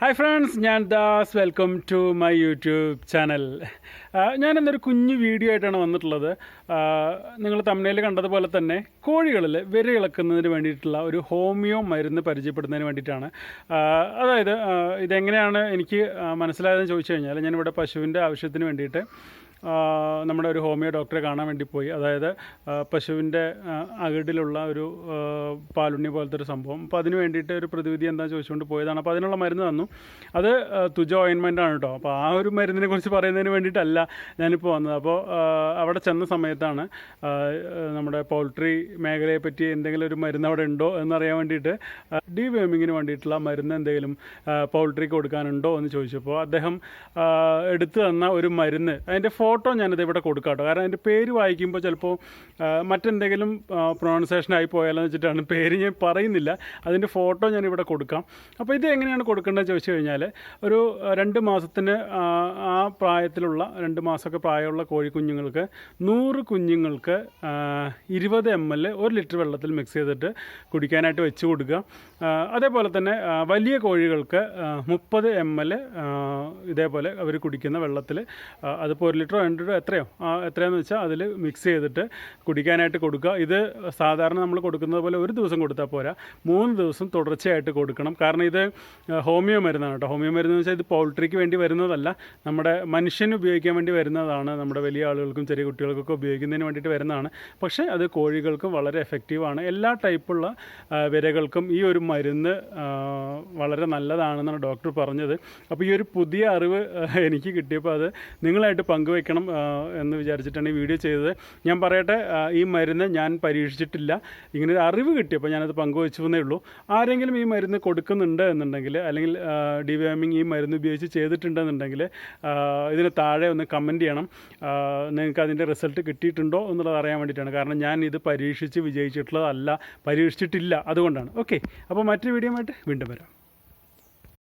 Hi friends ഞാൻ Das. Welcome to my YouTube channel ഞാൻ ഇന്നൊരു കുഞ്ഞു വീഡിയോ ആയിട്ടാണ് വന്നിട്ടുള്ളത്. നിങ്ങൾ തമിഴിൽ കണ്ടതുപോലെ തന്നെ കോഴികളിൽ വിര ഇളക്കുന്നതിന് വേണ്ടിയിട്ടുള്ള ഒരു ഹോമിയോ മരുന്ന് പരിചയപ്പെടുന്നതിന് വേണ്ടിയിട്ടാണ്. അതായത് ഇതെങ്ങനെയാണ് എനിക്ക് മനസ്സിലായതെന്ന് ചോദിച്ചു കഴിഞ്ഞാൽ ഞാനിവിടെ പശുവിന്റെ ആവശ്യത്തിന് വേണ്ടിയിട്ട് നമ്മുടെ ഒരു ഹോമിയോ ഡോക്ടറെ കാണാൻ വേണ്ടി പോയി. അതായത് പശുവിന്റെ അകിടിലുള്ള ഒരു പാലുണ്ണി പോലത്തെ ഒരു സംഭവം. അപ്പോൾ അതിന് വേണ്ടിയിട്ട് ഒരു പ്രതിവിധി എന്താ ചോദിച്ചുകൊണ്ട് പോയതാണ്. അപ്പോൾ അതിനുള്ള മരുന്ന് തന്നു. അത് തുജ ഓയിൻമെന്റ് ആണ് കേട്ടോ. അപ്പോൾ ആ ഒരു മരുന്നിനെ കുറിച്ച് പറയുന്നതിന് വേണ്ടിയിട്ടല്ല ഞാനിപ്പോൾ വന്നത്. അപ്പോൾ അവിടെ ചെന്ന സമയത്താണ് നമ്മുടെ പോൾട്രി മേഖലയെ പറ്റി എന്തെങ്കിലും ഒരു മരുന്ന് അവിടെ ഉണ്ടോ എന്നറിയാൻ വേണ്ടിയിട്ട് ഡി വേമിങ്ങിന് വേണ്ടിയിട്ടുള്ള മരുന്ന് എന്തെങ്കിലും പൗൾട്രിക്ക് കൊടുക്കാനുണ്ടോ എന്ന് ചോദിച്ചപ്പോൾ അദ്ദേഹം എടുത്തു തന്ന ഒരു മരുന്ന് അതിന്റെ ഫോട്ടോ ഞാനിത് ഇവിടെ കൊടുക്കാം കേട്ടോ കാരണം അതിന്റെ പേര് വായിക്കുമ്പോൾ ചിലപ്പോൾ മറ്റെന്തെങ്കിലും പ്രൊണൗൺസേഷൻ ആയി പോയാലോ വെച്ചിട്ടാണ് പേര് ഞാൻ പറയുന്നില്ല. അതിന്റെ ഫോട്ടോ ഞാൻ ഇവിടെ കൊടുക്കാം. അപ്പോൾ ഇത് എങ്ങനെയാണ് കൊടുക്കേണ്ടതെന്ന് ചോദിച്ചു കഴിഞ്ഞാൽ ഒരു രണ്ട് മാസത്തിന് ആ, പ്രായത്തിലുള്ള രണ്ട് മാസമൊക്കെ പ്രായമുള്ള കോഴിക്കുഞ്ഞുങ്ങൾക്ക് നൂറ് കുഞ്ഞുങ്ങൾക്ക് ഇരുപത് എം എൽ ഒരു ലിറ്റർ വെള്ളത്തിൽ മിക്സ് ചെയ്തിട്ട് കുടിക്കാനായിട്ട് വെച്ച് കൊടുക്കുക. അതേപോലെ തന്നെ വലിയ കോഴികൾക്ക് മുപ്പത് എം എൽ ഇതേപോലെ അവർ കുടിക്കുന്ന വെള്ളത്തിൽ അതിപ്പോൾ ഒരു ലിറ്ററോ ലിറ്ററോ എത്രയോ? എത്രയാന്ന് വെച്ചാൽ അതിൽ മിക്സ് ചെയ്തിട്ട് കുടിക്കാനായിട്ട് കൊടുക്കുക. ഇത് സാധാരണ നമ്മൾ കൊടുക്കുന്നത് പോലെ ഒരു ദിവസം കൊടുത്താൽ പോരാ. മൂന്ന് ദിവസം തുടർച്ചയായിട്ട് കൊടുക്കണം. കാരണം ഇത് ഹോമിയോ മരുന്നാണ് കേട്ടോ. ഹോമിയോ മരുന്ന് വെച്ചാൽ ഇത് പൗൾട്രിക്ക് വേണ്ടി വരുന്നതല്ല. നമ്മുടെ മനുഷ്യന് ഉപയോഗിക്കാൻ വേണ്ടി വരുന്നതാണ്. നമ്മുടെ വലിയ ആളുകൾക്കും ചെറിയ കുട്ടികൾക്കൊക്കെ ഉപയോഗിക്കുന്നതിന് വേണ്ടിയിട്ട് വരുന്നതാണ്. പക്ഷേ അത് കോഴികൾക്കും വളരെ എഫക്റ്റീവാണ് എല്ലാ ടൈപ്പുള്ള വിരകൾക്കും ഈ ഒരു മരുന്ന് വളരെ നല്ലതാണെന്നാണ് ഡോക്ടർ പറഞ്ഞത്. അപ്പോൾ ഈ ഒരു പുതിയ അറിവ് എനിക്ക് കിട്ടിയപ്പോൾ അത് നിങ്ങളായിട്ട് പങ്കുവെക്കണം ആ, എന്ന് വിചാരിച്ചിട്ടാണ് ഈ വീഡിയോ ചെയ്തത്. ഞാൻ പറയട്ടെ ഈ മരുന്ന് ഞാൻ പരീക്ഷിച്ചിട്ടില്ല. ഇങ്ങനെ ഒരു അറിവ് കിട്ടിയപ്പോൾ ഞാനത് പങ്കുവച്ചു എന്നേ ഉള്ളൂ. ആരെങ്കിലും ഈ മരുന്ന് കൊടുക്കുന്നുണ്ട് എന്നുണ്ടെങ്കിൽ അല്ലെങ്കിൽ ഡിവാമിങ് ഈ മരുന്ന് ഉപയോഗിച്ച് ചെയ്തിട്ടുണ്ടെന്നുണ്ടെങ്കിൽ ഇതിന് താഴെ ഒന്ന് കമന്റ് ചെയ്യണം. നിങ്ങൾക്ക് അതിന്റെ റിസൾട്ട് കിട്ടിയിട്ടുണ്ടോ എന്നുള്ളത് അറിയാൻ വേണ്ടിയിട്ടാണ്. കാരണം ഞാൻ ഇത് പരീക്ഷിച്ച് വിജയിച്ചിട്ടുള്ളതല്ല പരീക്ഷിച്ചിട്ടില്ല അതുകൊണ്ടാണ്. ഓക്കെ അപ്പോൾ മറ്റൊരു വീഡിയോ ആയിട്ട് വീണ്ടും വരാം.